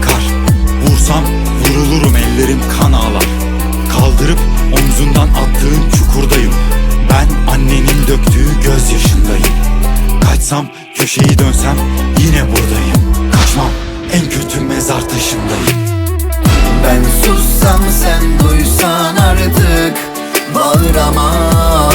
bakar Vursam vurulurum ellerim kan ağlar. Kaldırıp omzundan attığın çukurdayım. Ben annenin döktüğü gözyaşındayım. Kaçsam köşeyi dönsem yine buradayım. Kaçmam en kötü mezar taşındayım. Ben sussam sen duysan artık Bağıramam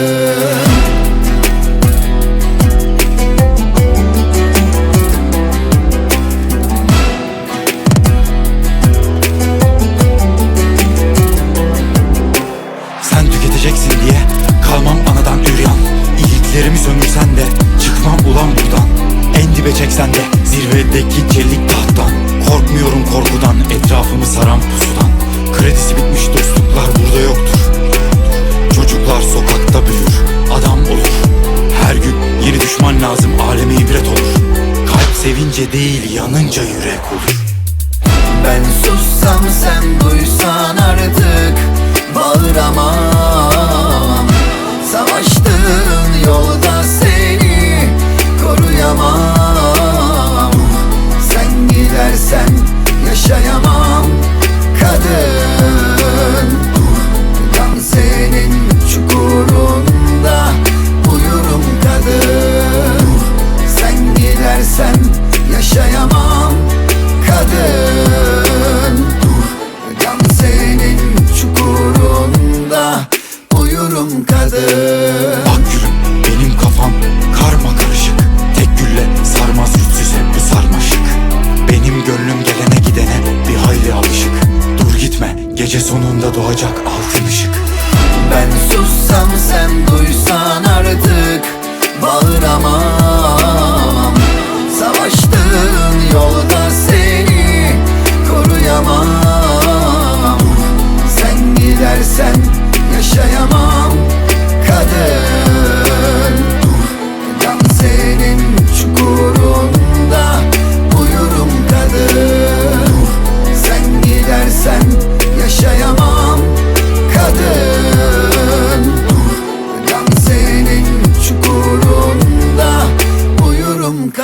Sen tüketeceksin diye kalmam anadan üryan. İyiliklerimi sömürsen de çıkmam ulan buradan. En dibe çeksen de zirvedeki çelik tahttan Korkmuyorum korkudan etrafımı saran pusudan. Kredisi bitmiş yanınca yürek olur. Ben sussam sen duysan artık Bağıramam Savaştığın yolda seni koruyamam. Sen gidersen yaşayamam. Kadın bir hayli alışık. Dur gitme gece sonunda doğacak altın ışık. Ben sussam sen duysan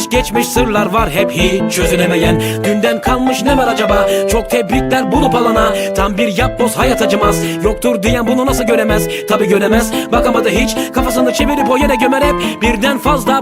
gelmiş geçmiş sırlar var hep hiç çözülemeyen Dünden kalmış ne var acaba? Çok tebrikler bulup alana Tam bir yapboz hayat acımaz. Yoktur diyen bunu nasıl göremez? Tabi göremez. Bakamadı hiç. Kafasını çevirip o yere gömer hep. Birden fazla